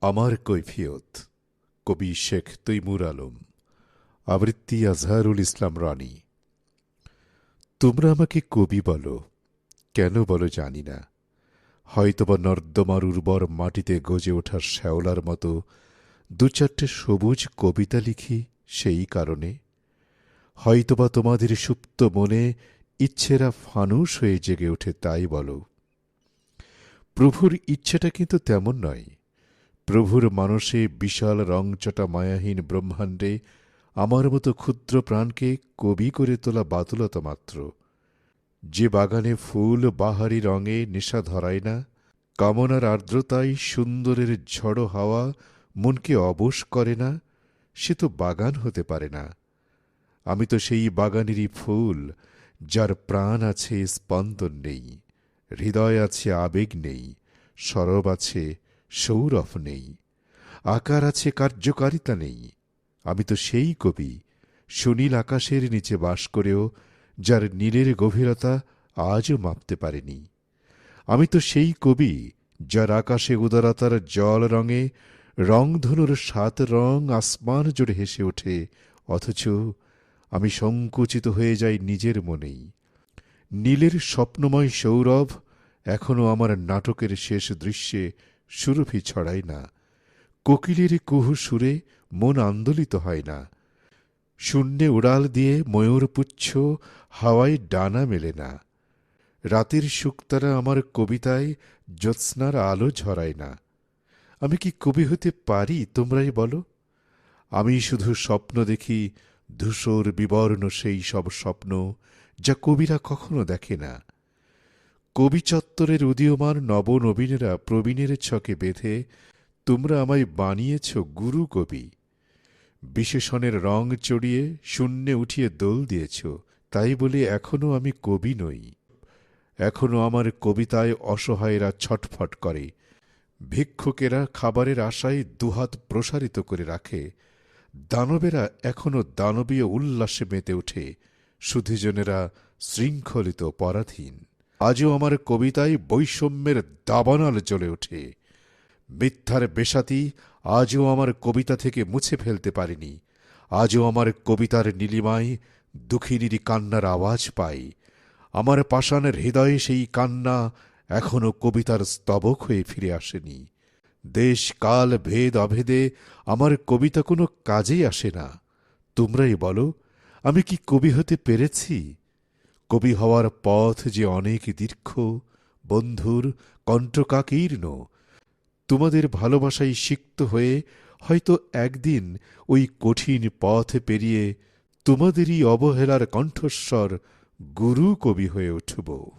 আমার কৈফিয়ত, কবি শেখ তৈমুর আলম, আবৃত্তি আজহারুল ইসলাম রানী। তোমরা আমাকে কবি বলো, কেন বলো জানি না। হয়তোবা নর্দমার উর্বর মাটিতে গজে ওঠা শ্যাওলার মতো দু চারটে সবুজ কবিতা লিখি সেই কারণে। হয়তোবা তোমাদের সুপ্ত মনে ইচ্ছেরা ফানুস হয়ে জেগে ওঠে তাই বলো। প্রভুর ইচ্ছেটা কিন্তু তেমন নয় প্রভুর মানসে বিশাল রংচটা মায়াহীন ব্রহ্মাণ্ডে আমার মতো ক্ষুদ্র প্রাণকে কবি করে তোলা বাতুলতা মাত্র। যে বাগানে ফুল বাহারি রঙে নেশা ধরায় না, কামনার আর্দ্রতায় সুন্দরের ঝড়ো হাওয়া মনকে অবশ করে না, সে তো বাগান হতে পারে না। আমি তো সেই বাগানেরই ফুল, যার প্রাণ আছে স্পন্দন নেই, হৃদয় আছে আবেগ নেই, সরব আছে সৌরভ নেই, আকার আছে, কার্যকারিতা নেই। আমি তো সেই কবি, সুনীল আকাশের নিচে বাস করেও যার নীলের গভীরতা আজও মাপতে পারেনি। আমি তো সেই কবি, যার আকাশে উদারতার জল রঙে, রংধনুর সাত রং আসমান জুড়ে হেসে ওঠে, অথচ আমি সংকুচিত হয়ে যাই নিজের মনেই। নীলের স্বপ্নময় সৌরভ এখনও আমার নাটকের শেষ দৃশ্যে সুরভি ছড়ায় না। কোকিলের কুহু সুরে মন আন্দোলিত হয় না। শূন্যে উড়াল দিয়ে ময়ূর পুচ্ছ, হাওয়ায় ডানা মেলে না। রাতের শুকতারা আমার কবিতায় জ্যোৎস্নার আলো ঝরায় না। আমি কি কবি হতে পারি, তোমরাই বলো? আমি শুধু স্বপ্ন দেখি, ধূসর বিবর্ণ সেই সব স্বপ্ন যা কবিরা কখনো দেখে না। কবি চত্বরের উদীয়মান নবনবীনেরা প্রবীণের ছকে বেঁধে, তোমরা আমায় বানিয়েছ গুরু কবি। বিশেষণের রং চড়িয়ে শূন্যে উঠিয়ে দোল দিয়েছ, তাই বলে এখনও আমি কবি নই। এখনও আমার কবিতায় অসহায়রা ছটফট করে। ভিক্ষুকেরা খাবারের আশায় দুহাত প্রসারিত করে রাখে। দানবেরা এখনও দানবীয় উল্লাসে মেতে ওঠে। সুধীজনেরা শৃঙ্খলিত পরাধীন। আজও আমার কবিতায় বৈষম্যের দাবানাল জ্বলে ওঠে। মিথ্যার বেশাতি আজও আমার কবিতা থেকে মুছে ফেলতে পারিনি। আজও আমার কবিতার নীলিমায় দুঃখিনীরই কান্নার আওয়াজ পাই। আমার পাষাণের হৃদয়ে সেই কান্না এখনও কবিতার স্তবক হয়ে ফিরে আসেনি। দেশ, কাল, ভেদ, অভেদে আমার কবিতা কোনো কাজেই আসে না। তোমরাই বলো, আমি কি কবি হতে পেরেছি? কবি হওয়ার পথ যে অনেক দীর্ঘ, বন্ধুর কণ্ঠকাকীর্ণ। তোমাদের ভালোবাসায় সিক্ত হয়ে হয়তো একদিন ওই কঠিন পথ পেরিয়ে তোমাদেরই অবহেলার কণ্ঠস্বর গুরু কবি হয়ে উঠব।